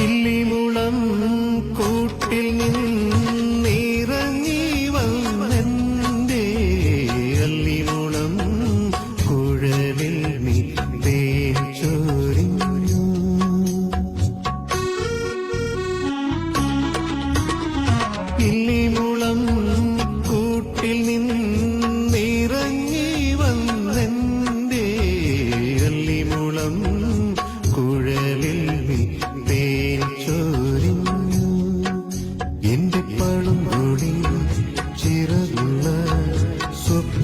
കിള്ളിമുളം കൂട്ടിൽ നിന്നിറങ്ങി വന്നെന്റെ അല്ലിമുളം കുഴലിൽ നീ തേൻ ചൊരിഞ്ഞു. കിള്ളിമുളം കൂട്ടിൽ നിന്നിറങ്ങി വന്നെന്റെ അല്ലിമുളം കുഴലിൽ നീ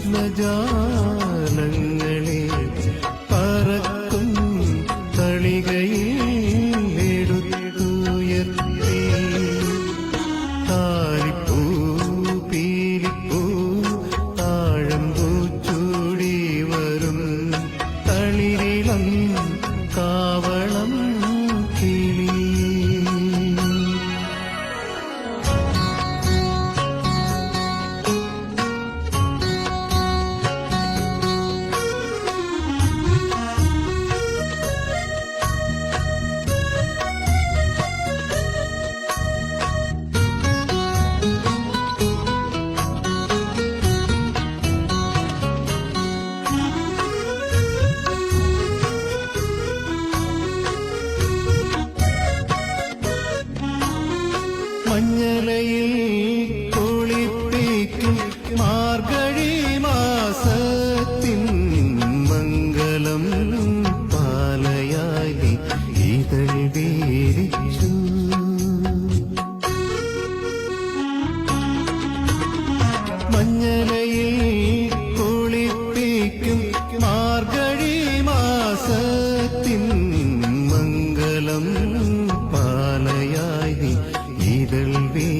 സ്വപ്നജാലങ്ങളെ മഞ്ഞലയിൽ കുളിപ്പിക്കും മാർഗഴി മാസത്തിൻ മംഗളം പാലയായി ഇതൾ വീരിച്ചു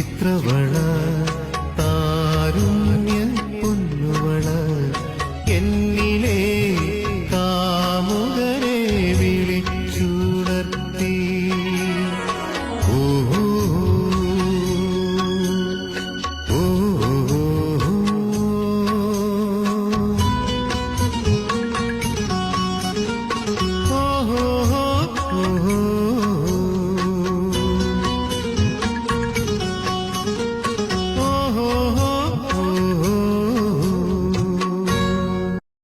ചിത്രവള